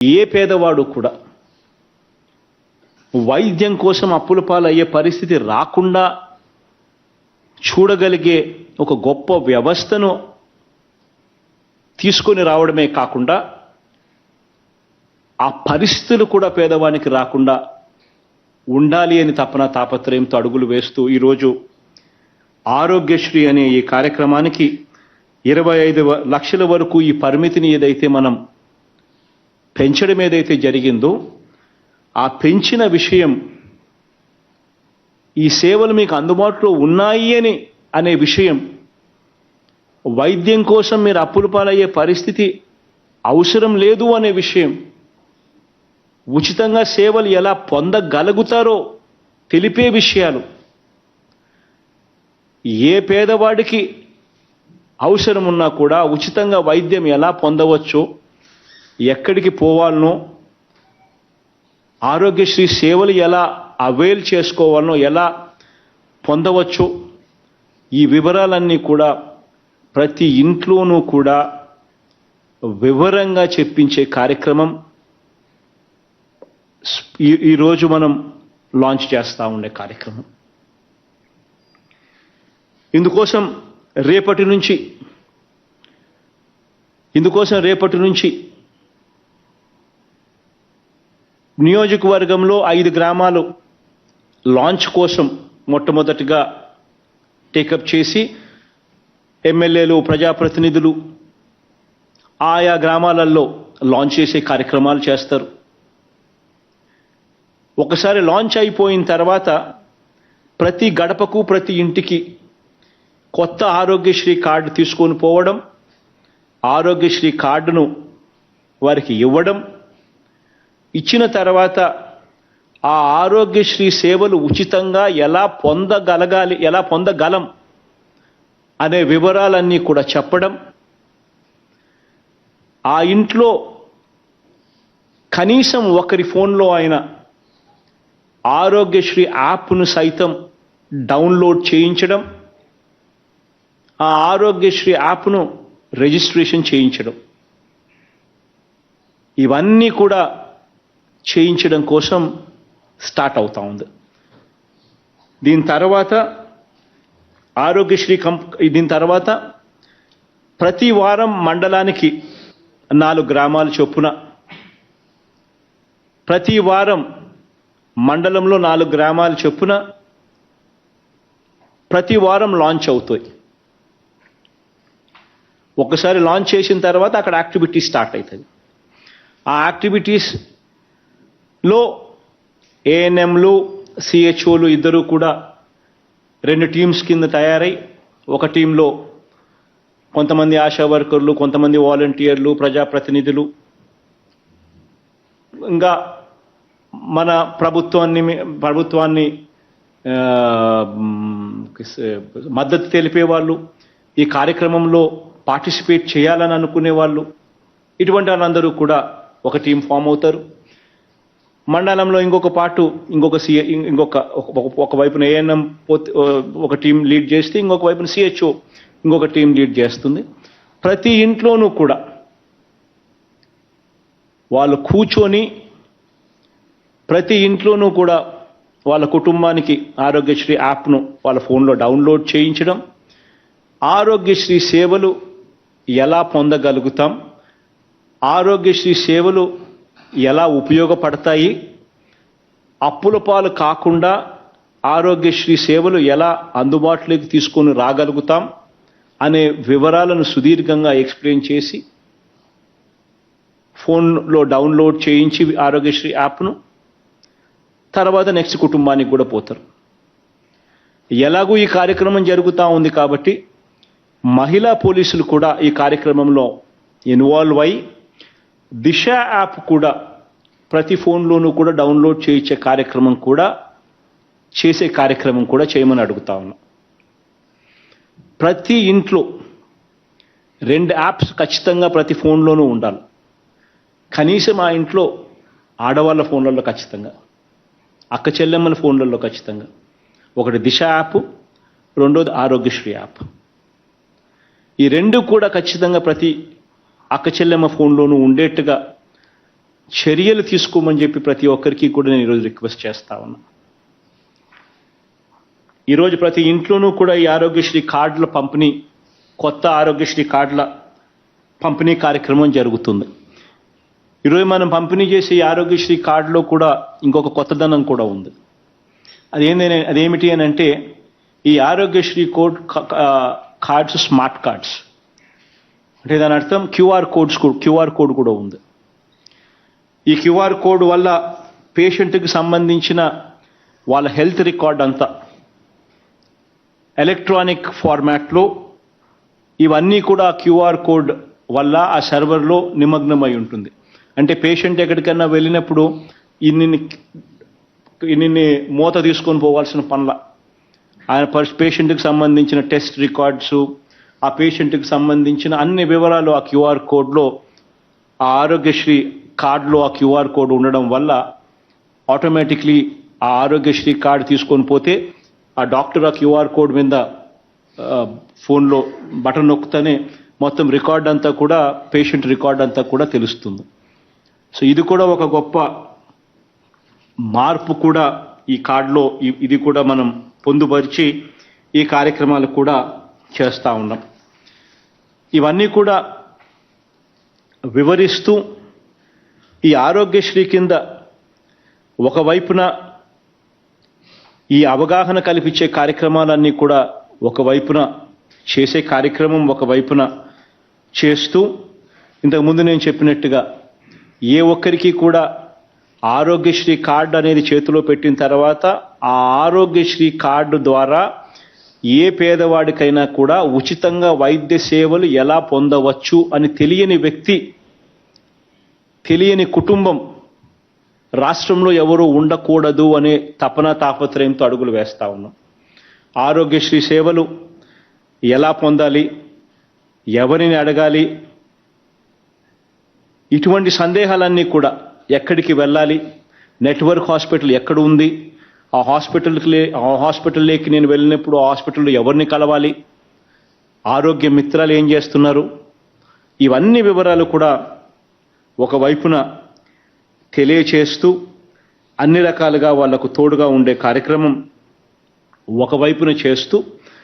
ఏ పేదవాడు కూడా వైద్యం కోసం అప్పుల పాలయ్యే పరిస్థితి రాకుండా చూడగలిగే ఒక గొప్ప వ్యవస్థను తీసుకొని రావడమే కాకుండా ఆ పరిస్థితులు కూడా పేదవానికి రాకుండా ఉండాలి అని తపన తాపత్రయంతో అడుగులు వేస్తూ ఈరోజు ఆరోగ్యశ్రీ అనే ఈ కార్యక్రమానికి ఇరవై ఐదు లక్షల వరకు ఈ పరిమితిని ఏదైతే మనం పెంచడం ఏదైతే జరిగిందో ఆ పెంచిన విషయం ఈ సేవలు మీకు అందుబాటులో ఉన్నాయి అని అనే విషయం వైద్యం కోసం మీరు అప్పులు పాలయ్యే పరిస్థితి అవసరం లేదు అనే విషయం ఉచితంగా సేవలు ఎలా పొందగలుగుతారో తెలిపే విషయాలు ఏ పేదవాడికి అవసరం ఉన్నా కూడా ఉచితంగా వైద్యం ఎలా పొందవచ్చో ఎక్కడికి పోవాలనో ఆరోగ్యశ్రీ సేవలు ఎలా అవైల్ చేసుకోవాలనో ఎలా పొందవచ్చో ఈ వివరాలన్నీ కూడా ప్రతి ఇంట్లోనూ కూడా వివరంగా చెప్పించే కార్యక్రమం ఈ- ఈరోజు మనం లాంచ్ చేస్తూ ఉండే కార్యక్రమం. ఇందుకోసం రేపటి నుంచి ఇందుకోసం రేపటి నుంచి నియోజకవర్గంలో ఐదు గ్రామాలు లాంచ్ కోసం మొట్టమొదటిగా టేకప్ చేసి ఎమ్మెల్యేలు ప్రజాప్రతినిధులు ఆయా గ్రామాలలో లాంచ్ చేసే కార్యక్రమాలు చేస్తారు. ఒకసారి లాంచ్ అయిపోయిన తర్వాత ప్రతి గడపకు ప్రతి ఇంటికి కొత్త ఆరోగ్యశ్రీ కార్డు తీసుకొని పోవడం ఆరోగ్యశ్రీ కార్డును వారికి ఇవ్వడం ఇచ్చిన తర్వాత ఆ ఆరోగ్యశ్రీ సేవలు ఉచితంగా ఎలా పొందగలగాలి ఎలా పొందగలం అనే వివరాలన్నీ కూడా చెప్పడం ఆ ఇంట్లో కనీసం ఒకరి ఫోన్లో ఆయన ఆరోగ్యశ్రీ యాప్ను సైతం డౌన్లోడ్ చేయించడం ఆ ఆరోగ్యశ్రీ యాప్ను రిజిస్ట్రేషన్ చేయించడం. ఇవన్నీ కూడా చేయించడం కోసం స్టార్ట్ అవుతా ఉంది. దీని తర్వాత ఆరోగ్యశ్రీ కంప్ దీని తర్వాత ప్రతి వారం మండలానికి నాలుగు గ్రామాలు చొప్పున ప్రతి వారం మండలంలో నాలుగు గ్రామాలు చొప్పున ప్రతి వారం లాంచ్ అవుతాయి. ఒకసారి లాంచ్ చేసిన తర్వాత అక్కడ యాక్టివిటీస్ స్టార్ట్ అవుతుంది ఆ యాక్టివిటీస్ లో ఏఎన్ఎంలు సిహెచ్ఓలు ఇద్దరు కూడా రెండు టీమ్స్ కింద తయారై ఒక టీంలో కొంతమంది ఆశా వర్కర్లు కొంతమంది వాలంటీర్లు ప్రజాప్రతినిధులు. ఇంకా మన ప్రభుత్వాన్ని ప్రభుత్వాన్ని మద్దతు తెలిపే వాళ్ళు ఈ కార్యక్రమంలో పార్టిసిపేట్ చేయాలని అనుకునే వాళ్ళు ఇటువంటి వాళ్ళందరూ కూడా ఒక టీం ఫామ్ అవుతారు. మండలంలో ఇంకొక పాటు ఇంకొక సి ఇంకొక ఒక- ఒక వైపున ఏఎన్ఎం ఒక టీం లీడ్ చేస్తే ఇంకొక వైపున సిహెచ్ఓ ఇంకొక టీం లీడ్ చేస్తుంది. ప్రతి ఇంట్లోనూ కూడా వాళ్ళు కూర్చొని ప్రతి ఇంట్లోనూ కూడా వాళ్ళ కుటుంబానికి ఆరోగ్యశ్రీ యాప్ను వాళ్ళ ఫోన్లో డౌన్లోడ్ చేయించడం ఆరోగ్యశ్రీ సేవలు ఎలా పొందగలుగుతాం ఆరోగ్యశ్రీ సేవలు ఎలా ఉపయోగపడతాయి? అప్పుల పాలు కాకుండా ఆరోగ్యశ్రీ సేవలు ఎలా అందుబాటులోకి తీసుకొని రాగలుగుతాం అనే వివరాలను సుదీర్ఘంగా ఎక్స్ప్లెయిన్ చేసి ఫోన్లో డౌన్లోడ్ చేయించి ఆరోగ్యశ్రీ యాప్ను తర్వాత నెక్స్ట్ కుటుంబానికి కూడా పోతారు. ఎలాగూ ఈ కార్యక్రమం జరుగుతూ ఉంది కాబట్టి మహిళా పోలీసులు కూడా ఈ కార్యక్రమంలో ఇన్వాల్వ్ అయ్యి దిశ యాప్ కూడా ప్రతి ఫోన్లోనూ కూడా డౌన్లోడ్ చేయించే కార్యక్రమం కూడా చేసే కార్యక్రమం కూడా చేయమని అడుగుతా ఉన్నాం. ప్రతి ఇంట్లో రెండు యాప్స్ ఖచ్చితంగా ప్రతి ఫోన్లోనూ ఉండాలి. కనీసం ఆ ఇంట్లో ఆడవాళ్ళ ఫోన్లలో ఖచ్చితంగా అక్క చెల్లెమ్మల ఫోన్లలో ఖచ్చితంగా. ఒకటి దిశ యాప్ రెండోది ఆరోగ్యశ్రీ యాప్. ఈ రెండు కూడా ఖచ్చితంగా ప్రతి అక్కచెల్లెమ్మ ఫోన్లోనూ ఉండేట్టుగా చర్యలు తీసుకోమని చెప్పి ప్రతి ఒక్కరికి కూడా నేను ఈరోజు రిక్వెస్ట్ చేస్తా ఉన్నా. ఈరోజు ప్రతి ఇంట్లోనూ కూడా ఈ ఆరోగ్యశ్రీ కార్డుల పంపిణీ కొత్త ఆరోగ్యశ్రీ కార్డుల పంపిణీ కార్యక్రమం జరుగుతుంది. ఈరోజు మనం పంపిణీ చేసే ఈ ఆరోగ్యశ్రీ కార్డులో కూడా ఇంకొక కొత్తదనం కూడా ఉంది. అదేంటి అదేమిటి అని అంటే ఈ Aarogyasri code cards smart cards. అంటే దాని అర్థం క్యూఆర్ కోడ్స్ క్యూఆర్ కోడ్ కూడా ఉంది. ఈ క్యూఆర్ కోడ్ వల్ల పేషెంట్కి సంబంధించిన వాళ్ళ హెల్త్ రికార్డ్ అంతా ఎలక్ట్రానిక్ ఫార్మాట్లో ఇవన్నీ కూడా క్యూఆర్ కోడ్ వల్ల ఆ సర్వర్లో నిమగ్నమై ఉంటుంది. అంటే పేషెంట్ ఎక్కడికన్నా వెళ్ళినప్పుడు ఇన్ని ఇన్ని మూత తీసుకొని పోవాల్సిన పనుల. ఆయన పర్స్ పేషెంట్కి సంబంధించిన టెస్ట్ రికార్డ్స్ ఆ పేషెంట్కి సంబంధించిన అన్ని వివరాలు ఆ క్యూఆర్ కోడ్లో ఆ ఆరోగ్యశ్రీ కార్డులో ఆ క్యూఆర్ కోడ్ ఉండడం వల్ల ఆటోమేటిక్లీ ఆ ఆరోగ్యశ్రీ కార్డు తీసుకొని పోతే ఆ డాక్టర్ ఆ క్యూఆర్ కోడ్ మీద ఫోన్లో బటన్ నొక్కుతూనే మొత్తం రికార్డ్ అంతా కూడా పేషెంట్ రికార్డ్ అంతా కూడా తెలుస్తుంది. సో ఇది కూడా ఒక గొప్ప మార్పు కూడా ఈ కార్డులో ఇది కూడా మనం పొందుపరిచి ఈ కార్యక్రమాలు కూడా చేస్తూ ఉన్నాం. ఇవన్నీ కూడా వివరిస్తూ ఈ ఆరోగ్యశ్రీ కింద ఒకవైపున ఈ అవగాహన కల్పించే కార్యక్రమాలన్నీ కూడా ఒకవైపున చేసే కార్యక్రమం ఒకవైపున చేస్తూ ఇంతకుముందు నేను చెప్పినట్టుగా ఏ ఒక్కరికి కూడా ఆరోగ్యశ్రీ కార్డు అనేది చేతిలో పెట్టిన తర్వాత ఆ ఆరోగ్యశ్రీ కార్డు ద్వారా ఏ పేదవాడికైనా కూడా ఉచితంగా వైద్య సేవలు ఎలా పొందవచ్చు అని తెలియని వ్యక్తి తెలియని కుటుంబం రాష్ట్రంలో ఎవరు ఉండకూడదు అనే తపన తాపత్రయంతో అడుగులు వేస్తా ఉన్నాం. ఆరోగ్యశ్రీ సేవలు ఎలా పొందాలి ఎవరిని అడగాలి ఇటువంటి సందేహాలన్నీ కూడా ఎక్కడికి వెళ్ళాలి నెట్వర్క్ హాస్పిటల్ ఎక్కడ ఉంది ఆ హాస్పిటల్కి లే ఆ హాస్పిటల్లోకి నేను వెళ్ళినప్పుడు ఆ హాస్పిటల్లో ఎవరిని కలవాలి? ఆరోగ్య మిత్రాలు ఏం చేస్తున్నారు? ఇవన్నీ వివరాలు కూడా ఒకవైపున తెలియచేస్తూ అన్ని రకాలుగా వాళ్ళకు తోడుగా ఉండే కార్యక్రమం ఒకవైపున చేస్తూ